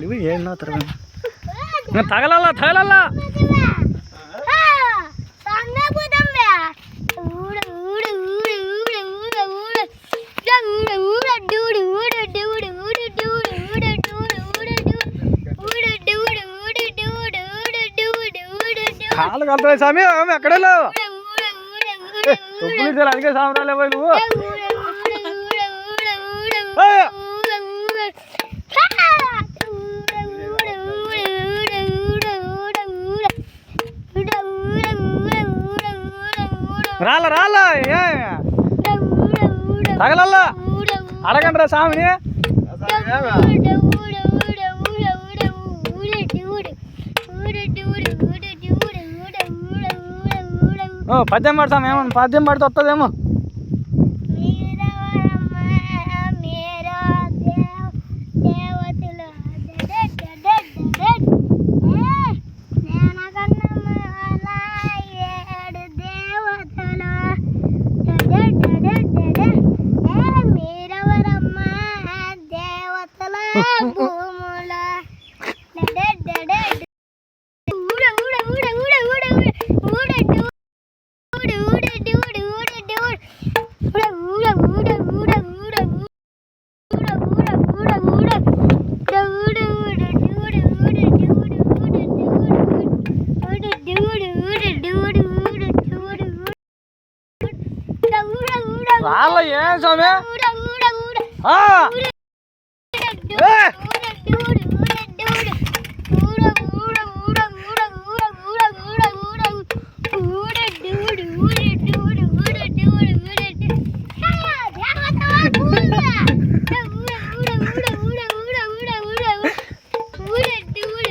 నువ్వు ఏం నవ్వుతారు ఇంకా తగలల్లా తగలల్లా కాళ్ళు కలుతున్నాయి స్వామి ఆమె ఎక్కడ వెళ్ళావు ఉప్పు నుంచి అందుకే స్వామి నువ్వు రాళ్ళ రాళ్ళ ఏ తగలల్లా అడగండి రా స్వామిని ఓ, పద్యం పడతాం ఏమో పద్యం పడితే వస్తుందేమో రాళ్ళ ఏం స్వామి ఆ, ఏ!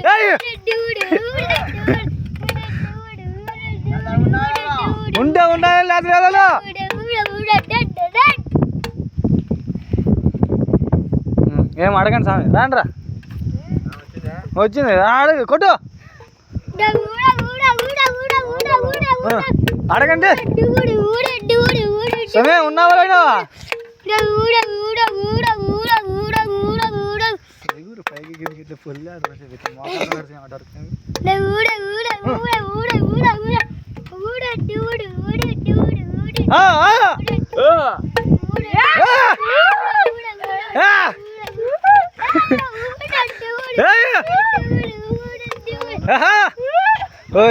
ఏయ్! ఉండే ఉండే లేదు ఏం అడగండి స్వామి? రాండ్రా. వచ్చింది. అడగ కొట్టు. అడగండి. స్వామి ఉన్నావా లేనా ఆ,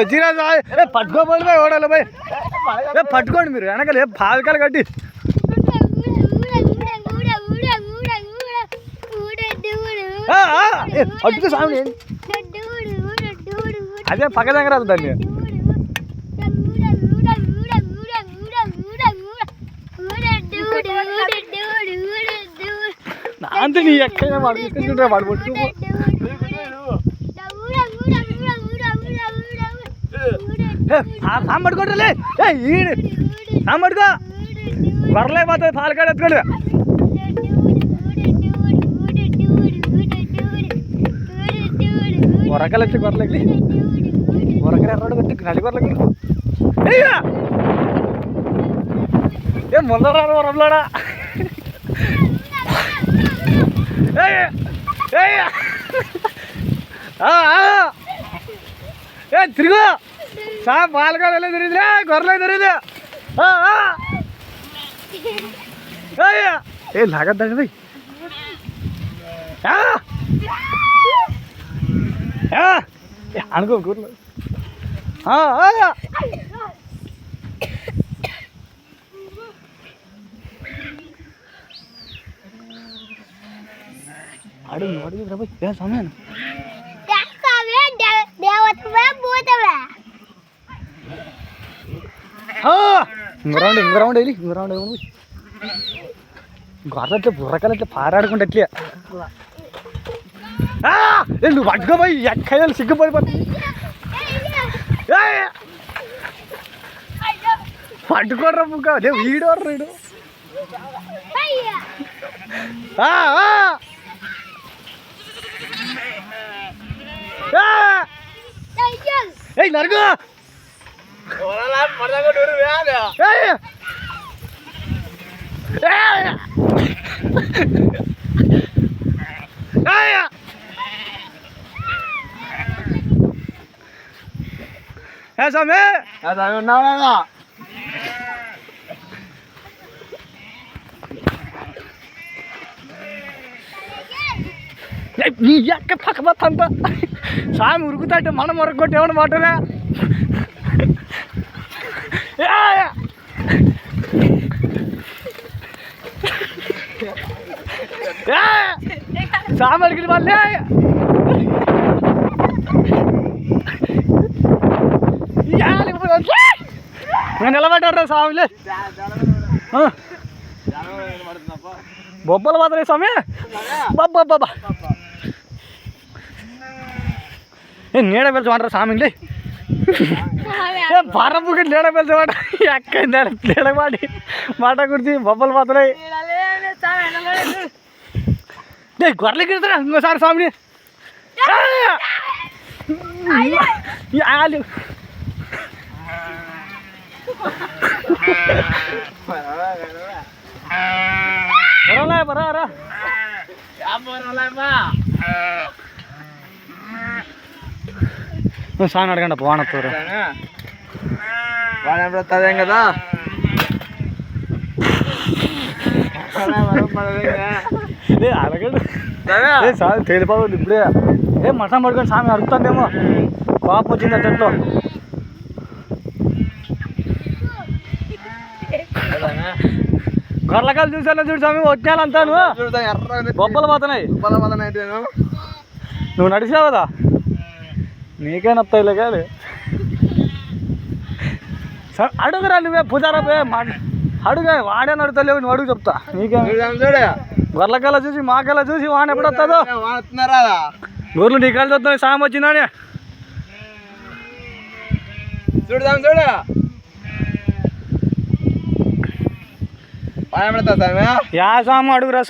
జీరా పట్టుకోపోయి పోయి ఓడాలి పోయి పట్టుకోండి మీరు వెనకాల పావికలు కట్టి పట్టుకో ఏంటి? అదే పక్క వద్దు దాన్ని అంటే నీ ఎక్కడైనా పడుకుంటుంటే వాడు పట్టుకో సాం పట్టుకోవట్లే ఏ ఈడు. సాం పట్టుకో. గొర్రెలైపోతుంది పాలకాడ ఎత్తుకోడు. ఉరకలు వచ్చి గొర్రెలకి ఉరకలు ఎర్రడు కొట్టి నడి గొర్రెలకి అయ్యా ఏ ముందరా వరంలోడా ఏ తిరుగు సా పాలకాడ వెళ్ళి తిరిగిరా గొర్రెలు తిరిగిరా ఏ లాగద్దండి అనుకో కూరలు అడుగు అడుగు రాబోయ్ ఏ సమయం ఇంకో రౌండ్ ఇంకో రౌండ్ వెళ్ళి ఇంకో రౌండ్ ఏమో గొర్రెట్లు బుర్రకలు అట్లా పారాడుకుంటే అట్లే. నువ్వు పట్టుకోపోయి ఎక్కయ్యాలి సిగ్గుపడిపోతుంది! పట్టుకోడ్రా ముక్క போய் நறுக்கு ஏ சாமி சாமி ஒன்னா ఎక్క పక్క మొత్తంతా స్వామి ఉరుకుతాంటే మనం ఉరగొట్టి మాటరా స్వామి అడిగిన వాళ్ళే నేను నిలబడ్డా స్వామిలే. బొబ్బలు మాత్రమే స్వామి? బాబా బాబా ನೀಡ ಬೆಲ್ಸ್ ಮಾಡ್ರ ಸಾಮಿನ್ಲಿ ಭಾರ ಮುಗಿ ಲೇಡ ಬೆಲ್ಸ್ ಮಾಡ ಯಾಕೆ ಲೇಡ ಮಾಡಿ ಮಾಟ ಕೊಡ್ತೀವಿ ಬಬ್ಬಲ್ ಮಾತ್ರ ಡೇ ಗೊರ್ಲಿಕ್ಕಿರ್ತಾರ ಹಂಗ ಸಾರ್ ಸ್ವಾಮಿ ಅಲ್ಲಿ ಬರಲ್ಲ ಬರ ಬರ ಬರಲ್ಲ బరారా స్వామి అడగండి పోనత్తూరు వాడు ఎప్పుడు వస్తుందేం కదా? అడగండి. తేలిపోదు ఇప్పుడే. ఏ మటన్ పడుకొని స్వామి అడుగుతాందేమో కోపం వచ్చింది అట్టట్లో గొర్రెకాయలు చూసాను చూడు స్వామి ఎర్ర బొబ్బలు పోతున్నాయి. నువ్వు నడిచావు కదా? నీకే కానీ? సరే, అడుగురా నువ్వే పూజారా పోయే అడుగు వాడే నడుతలేవు నువ్వు అడుగు చెప్తా. నీకే? గొర్రెకాయలు చూసి మాకెలా చూసి వాడిని ఎప్పుడు వస్తుందో గొర్రెలు నీ కాళ్ళు చూస్తాయి సాయం వచ్చిందని? చూడదాం చూడు. యా సాము అడుగురా